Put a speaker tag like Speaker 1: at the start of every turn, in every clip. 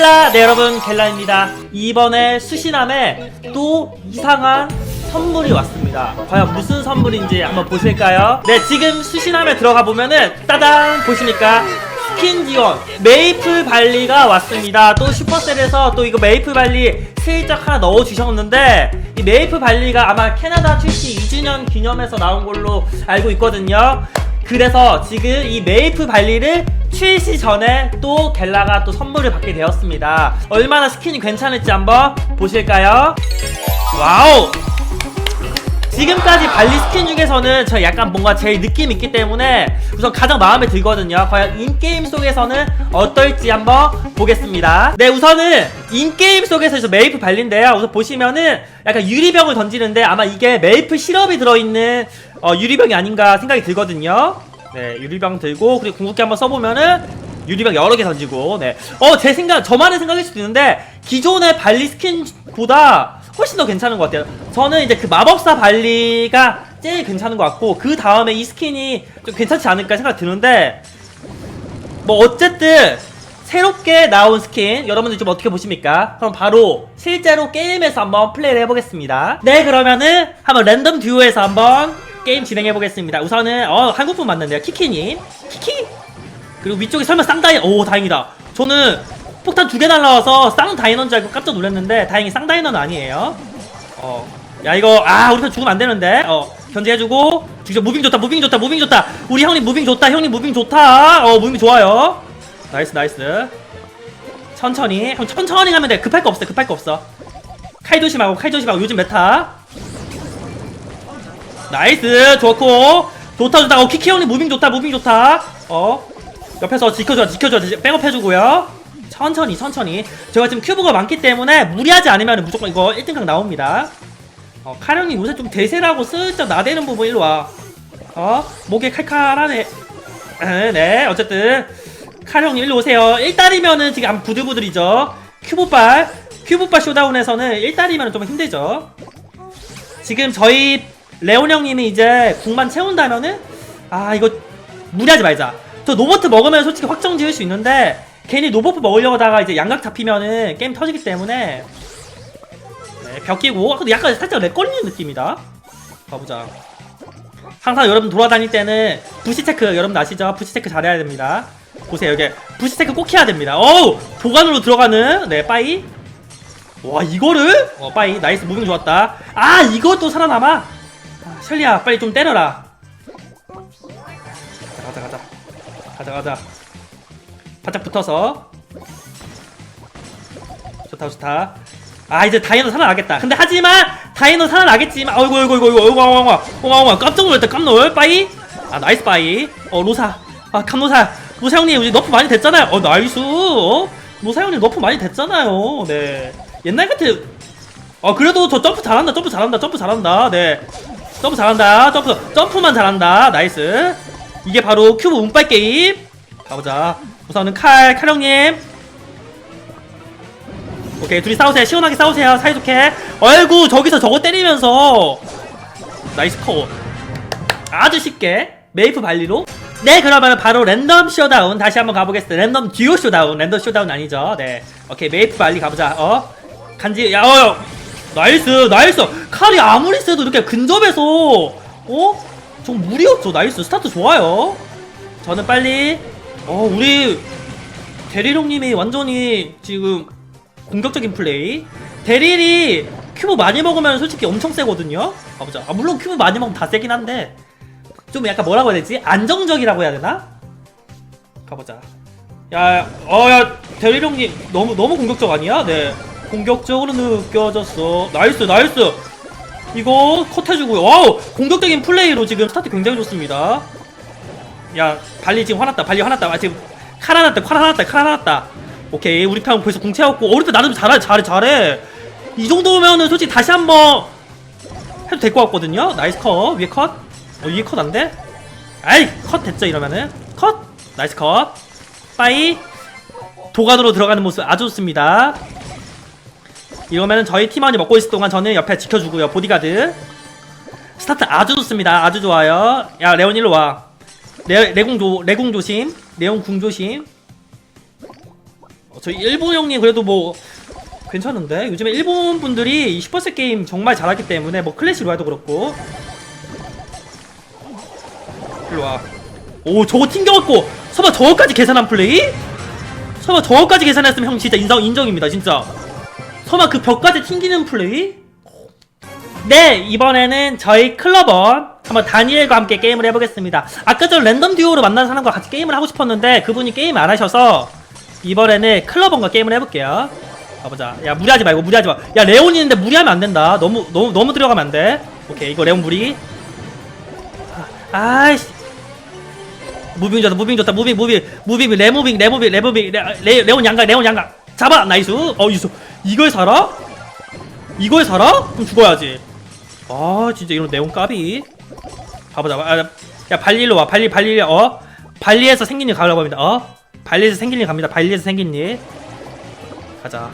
Speaker 1: 켈라 네 여러분 켈라입니다. 이번에 수신함에 또 이상한 선물이 왔습니다. 과연 무슨 선물인지 한번 보실까요? 네 지금 수신함에 들어가 보면은 따단! 보십니까 스킨 지원 메이플 발리가 왔습니다. 또 슈퍼셀에서 또 이거 메이플 발리 슬쩍 하나 넣어주셨는데 이 메이플 발리가 아마 캐나다 출시 2주년 기념해서 나온 걸로 알고 있거든요 그래서 지금 이 메이플 발리를 출시 전에 또 갤라가 또 선물을 받게 되었습니다. 얼마나 스킨이 괜찮을지 한번 보실까요? 와우! 지금까지 발리 스킨 중에서는 저 약간 뭔가 제일 느낌 있기 때문에 우선 가장 마음에 들거든요. 과연 인게임 속에서는 어떨지 한번 보겠습니다. 네, 우선은 인게임 속에서 메이플 발리인데요. 우선 보시면은 약간 유리병을 던지는데 아마 이게 메이플 시럽이 들어있는 어, 유리병이 아닌가 생각이 들거든요. 네, 유리병 들고 그리고 궁극기 한번 써보면은 유리병 여러 개 던지고 네. 어, 제 생각 저만의 생각일 수도 있는데 기존의 발리 스킨보다 훨씬 더 괜찮은 것 같아요. 저는 이제 그 마법사 발리가 제일 괜찮은 것 같고 그 다음에 이 스킨이 좀 괜찮지 않을까 생각 드는데 뭐 어쨌든 새롭게 나온 스킨 여러분들 좀 어떻게 보십니까? 그럼 바로 실제로 게임에서 한번 플레이를 해보겠습니다. 네 그러면은 한번 랜덤 듀오에서 한번 게임 진행해 보겠습니다. 우선은 어 한국분 맞는데요. 키키님. 키키? 그리고 위쪽에 설마 쌍다이 오 다행이다. 저는 폭탄 두 개 날라와서 쌍 다이너인 줄 알고 깜짝 놀랐는데 다행히 쌍 다이너는 아니에요. 어. 야 이거 아 우리 편 죽으면 안 되는데. 어 견제해주고. 직접 무빙 좋다 무빙 좋다 무빙 좋다. 우리 형님 무빙 좋다 형님 무빙 좋다. 어 무빙 좋아요. 나이스 나이스. 천천히. 형 천천히 가면 돼. 급할 거 없어 급할 거 없어. 칼 조심하고 칼 조심하고. 요즘 메타 나이스 좋고. 좋다 좋다. 어 키키 형님 무빙 좋다 무빙 좋다. 어? 옆에서 지켜줘 지켜줘. 백업 해주고요. 천천히 천천히. 제가 지금 큐브가 많기 때문에 무리하지 않으면 무조건 이거 1등각 나옵니다. 어 카령님 요새 좀 대세라고 슬쩍 나대는 부분 일로 와. 어? 목에 칼칼하네. 에, 네 어쨌든. 카령님 일로 오세요. 1달이면은 지금 안 부들부들이죠. 큐브발 큐브발 쇼다운에서는 1달이면 좀 힘들죠. 지금 저희 레온 형님이 이제 국만 채운다면은 아 이거 무리하지 말자. 저 노버트 먹으면 솔직히 확정 지을 수 있는데 괜히 노버프 먹으려고 하다가 이제 양각 잡히면은 게임 터지기 때문에 네, 벽 끼고 아, 근데 약간 살짝 렉 걸리는 느낌이다. 가보자. 항상 여러분 돌아다닐 때는 부시 체크 여러분 아시죠? 부시 체크 잘해야 됩니다. 보세요 여기 부시 체크 꼭 해야 됩니다. 어우 보관으로 들어가는 네 빠이. 와 이거를 어 빠이 나이스 무빙 좋았다. 아 이것도 살아남아. 설리야 빨리 좀 때려라. 가자 가자 가자. 가자 바짝 붙어서. 좋다 좋다. 아 이제 다이노 살아나겠다. 근데 하지만 다이노 살아나겠지만 어이구 어이구 어이구 어이구 어이구 어이구 깜짝 놀랐다 깜놀 빠이? 아 나이스 빠이. 어 로사. 아 감노사. 로사 형님 이제 너프 많이 됐잖아요. 어 나이스. 어? 로사 형님 너프 많이 됐잖아요. 네. 옛날 같아. 어 그래도 저 점프 잘한다 점프 잘한다 점프 잘한다. 네. 점프 잘한다. 점프 점프만 잘한다. 나이스. 이게 바로 큐브 운빨 게임. 가보자. 우선은 칼 칼형님. 오케이 둘이 싸우세요. 시원하게 싸우세요. 사이좋게. 어이구 저기서 저거 때리면서. 나이스 커 아주 쉽게. 메이프 발리로. 네 그러면 바로 랜덤 쇼다운. 다시 한번 가보겠습니다. 랜덤 듀오 쇼다운. 랜덤 쇼다운 아니죠. 네. 오케이 메이프 발리 가보자. 어? 간지 야 어, 나이스 나이스. 칼이 아무리 세도 이렇게 근접해서 어? 좀 무리였죠. 나이스. 스타트 좋아요. 저는 빨리 어 우리 대리룡님이 완전히 지금 공격적인 플레이. 대릴이 큐브 많이 먹으면 솔직히 엄청 세거든요. 가보자 아 물론 큐브 많이 먹으면 다 세긴 한데 좀 약간 뭐라고 해야 되지? 안정적이라고 해야 되나? 가보자. 야 어 야 대리룡님 너무 너무 공격적 아니야? 네 공격적으로 느껴졌어. 나이스 나이스! 이거 컷 해주고요. 와우! 공격적인 플레이로 지금 스타트 굉장히 좋습니다. 야 발리 지금 화났다 발리 화났다. 아, 지금 칼 하났다 칼 하났다 칼 하났다. 오케이 우리 편 벌써 궁 채웠고. 어, 우리 편 나름 잘해 잘해 잘해. 이 정도면은 솔직히 다시 한번 해도 될 것 같거든요. 나이스 컷 위에 컷. 어, 위에 컷 안돼? 아이 컷 됐죠 이러면은. 컷. 나이스 컷. 빠이. 도관으로 들어가는 모습 아주 좋습니다 이러면 저희 팀원이 먹고 있을 동안 저는 옆에 지켜주고요 보디가드. 스타트 아주 좋습니다. 아주 좋아요. 야 레온 일로 와. 레, 레공 조 레공 조심. 레온 궁 조심. 어, 저희 일본 형님 그래도 뭐 괜찮은데? 요즘에 일본 분들이 이 슈퍼셋 게임 정말 잘하기 때문에 뭐 클래시 로얄도 그렇고. 일로 와. 오 저거 튕겨갖고 설마 저거까지 계산한 플레이? 설마 저거까지 계산했으면 형 진짜 인정 인정입니다 진짜. 설마 그 벽까지 튕기는 플레이? 네 이번에는 저희 클럽원 한번 다니엘과 함께 게임을 해보겠습니다. 아까 전 랜덤 듀오로 만난 사람과 같이 게임을 하고 싶었는데 그분이 게임 안 하셔서 이번에는 클럽원과 게임을 해볼게요. 가보자. 야 무리하지 말고 무리하지 마. 야 레온 있는데 무리하면 안 된다. 너무 너무 너무 들어가면 안 돼. 오케이 이거 레온 무리. 아, 아이씨. 무빙 좋다 무빙 좋다 무빙 무빙 무빙 레무빙 레무빙 레무빙 레, 레, 레온 양각 레온 양각 잡아 나이스 어 이거 이걸 살아? 이걸 살아? 그럼 죽어야지. 아 진짜 이런 네온 까비. 가보자. 아, 야 발리로 와. 발리 발리 어? 발리에서 생긴 일 가려고 합니다. 어? 발리에서 생긴 일 갑니다. 발리에서 생긴 일. 가자.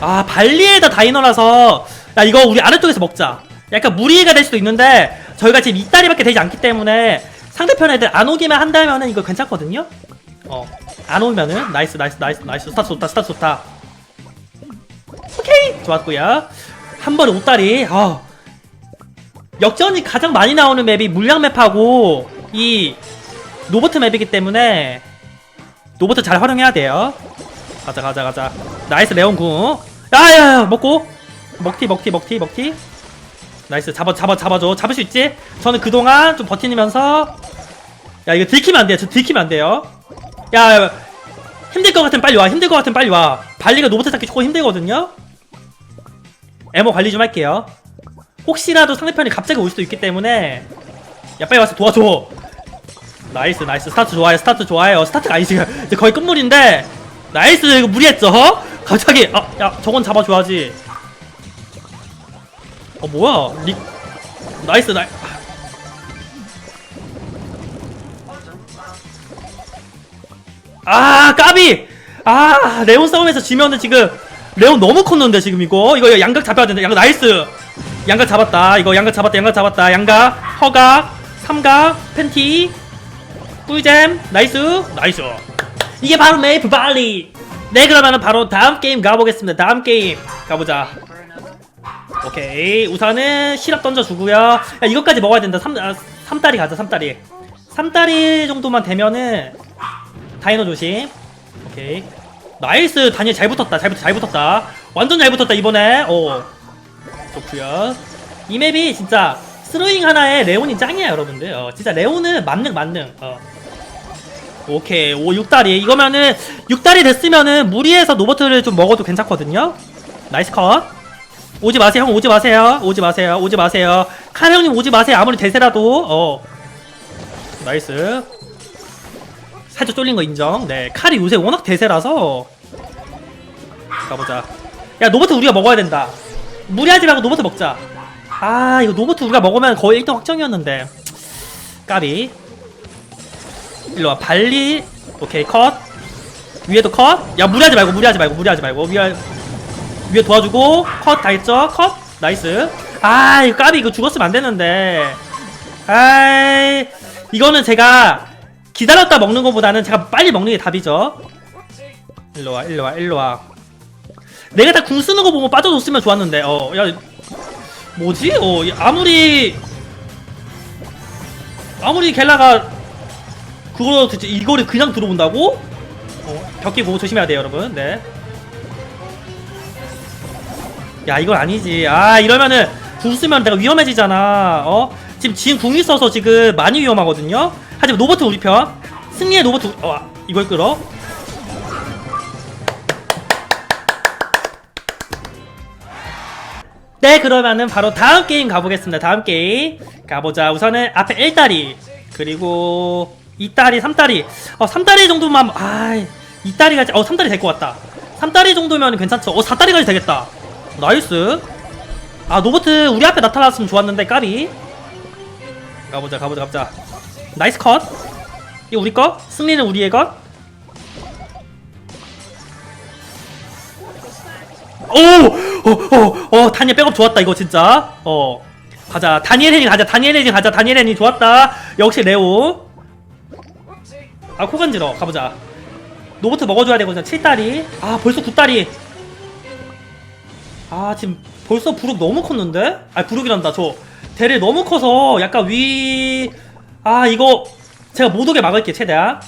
Speaker 1: 아 발리에다 다이너라서. 야 이거 우리 아래쪽에서 먹자. 약간 무리가 될 수도 있는데 저희가 지금 이다리밖에 되지 않기 때문에 상대편 애들 안 오기만 한다면은 이거 괜찮거든요? 어 안 오면은 나이스 나이스 나이스 나이스. 스타트 좋다 스타트 좋다. 오케이. 좋았고요. 한 번에 옷다리. 아. 역전이 가장 많이 나오는 맵이 물량 맵하고 이 노보트 맵이기 때문에 노보트 잘 활용해야 돼요. 가자 가자 가자. 나이스 레온 궁. 야야야 먹고. 먹티 먹티 먹티 먹티. 나이스 잡아 잡아 잡아줘. 잡을 수 있지? 저는 그동안 좀 버티면서. 야 이거 들키면 안 돼요. 저 들키면 안 돼요 야, 야 힘들 것 같으면 빨리 와 힘들 것 같으면 빨리 와. 발리가 노보트 잡기 조금 힘들거든요? 에모 관리 좀 할게요. 혹시라도 상대편이 갑자기 올 수도 있기 때문에. 야 빨리 와서 도와줘 나이스 나이스. 스타트 좋아요 스타트 좋아요. 스타트가 아니지. 이제 거의 끝물인데. 나이스 이거 무리했죠? 어? 갑자기 아야 저건 잡아줘야지. 어 뭐야? 리 나이스 나이 아 까비! 아 레온 싸움에서 지면은 지금 레온 너무 컸는데 지금 이거. 이거 양각 잡아야 된다 양각 나이스! 양각 잡았다. 이거 양각 잡았다. 양각 잡았다. 양각 허각 삼각 팬티 꿀잼 나이스! 나이스! 이게 바로 메이플 발리! 네 그러면은 바로 다음 게임 가보겠습니다. 다음 게임 가보자. 오케이. 우선은 시럽 던져주고요. 야 이것까지 먹어야 된다. 3, 아, 3다리 가자 3다리. 3다리 정도만 되면은 다이너 조심. 오케이. 나이스. 다니엘 잘 붙었다. 잘, 붙, 잘 붙었다. 완전 잘 붙었다 이번에. 오. 좋구요. 이 맵이 진짜 스로잉 하나에 레온이 짱이야 여러분들. 어, 진짜 레온은 만능 만능. 어. 오케이. 오 6다리. 이거면은 6다리 됐으면은 무리해서 노버트를 좀 먹어도 괜찮거든요. 나이스 컷. 오지 마세요 형. 오지 마세요. 오지 마세요. 오지 마세요. 칼 형님 오지 마세요. 아무리 대세라도. 어. 나이스 살짝 쫄린 거 인정. 네 칼이 요새 워낙 대세라서. 가보자. 야 노버트 우리가 먹어야 된다. 무리하지 말고 노버트 먹자. 아 이거 노버트 우리가 먹으면 거의 1등 확정이었는데. 까비. 일로 와 발리. 오케이 컷. 위에도 컷 야 무리하지 말고 무리하지 말고 무리하지 말고. 위에 위에 도와주고 컷 다 했죠? 컷. 나이스. 아 이거 까비 이거 죽었으면 안 되는데. 아이 이거는 제가 기다렸다 먹는 것보다는 제가 빨리 먹는 게 답이죠. 일로와 일로와 일로와. 내가 다 궁 쓰는 거 보면 빠져줬으면 좋았는데. 어야 뭐지? 어 이- 아무리 아무리 겔라가 그거 진짜 이거를 그냥 들어온다고? 어, 벽 끼고 조심해야 돼요 여러분. 네. 야 이건 아니지. 아 이러면은 궁 쓰면 내가 위험해지잖아. 어? 지금 지금 궁 있어서 지금 많이 위험하거든요 하지만 노버트 우리 편. 승리의 노버트 우- 어 이걸 끌어. 네 그러면은 바로 다음 게임 가보겠습니다. 다음 게임. 가보자. 우선은 앞에 1다리. 그리고 2다리 3다리. 어 3다리 정도만 아 2다리가 어 3다리 될 것 같다. 3다리 정도면 괜찮죠? 어 4다리까지 되겠다. 나이스. 아 노버트 우리 앞에 나타났으면 좋았는데 까비 가보자 가보자 가보자 나이스 컷 이거 우리 거 승리는 우리의 것 오! 어, 어, 어, 다니엘 백업 좋았다, 이거 진짜. 어. 가자. 다니엘 헤딩 가자. 다니엘 헤딩 가자. 다니엘 헤딩 좋았다. 역시 레오. 아, 코 간지러. 가보자. 노보트 먹어줘야 되거든요 7다리 아 벌써 9다리 아 지금 벌써 부룩 너무 컸는데? 아 부룩이란다 저 대를 너무 커서 약간 위... 아 이거 제가 못 오게 막을게 최대한.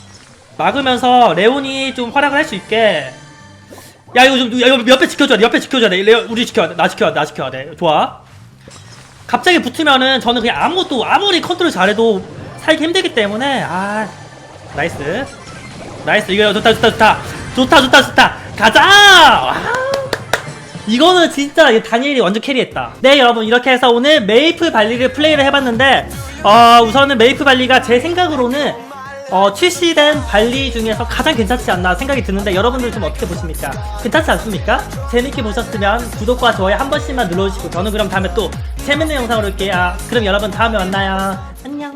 Speaker 1: 막으면서 레온이 좀 활약을 할 수 있게. 야 이거 좀 야, 이거 옆에 지켜줘야 돼 옆에 지켜줘야 돼. 레온 우리 지켜야 돼나 지켜야 돼나 지켜야 돼. 좋아. 갑자기 붙으면은 저는 그냥 아무것도 아무리 컨트롤 잘해도 살기 힘들기 때문에 아 나이스. 나이스. 이거 좋다 좋다 좋다. 좋다 좋다 좋다. 가자! 와. 이거는 진짜 이 다니엘이 완전 캐리했다. 네 여러분 이렇게 해서 오늘 메이플 발리를 플레이를 해봤는데 어 우선은 메이플 발리가 제 생각으로는 어 출시된 발리 중에서 가장 괜찮지 않나 생각이 드는데 여러분들 좀 어떻게 보십니까? 괜찮지 않습니까? 재밌게 보셨으면 구독과 좋아요 한 번씩만 눌러주시고 저는 그럼 다음에 또 재밌는 영상으로 올게요. 그럼 여러분 다음에 만나요. 안녕.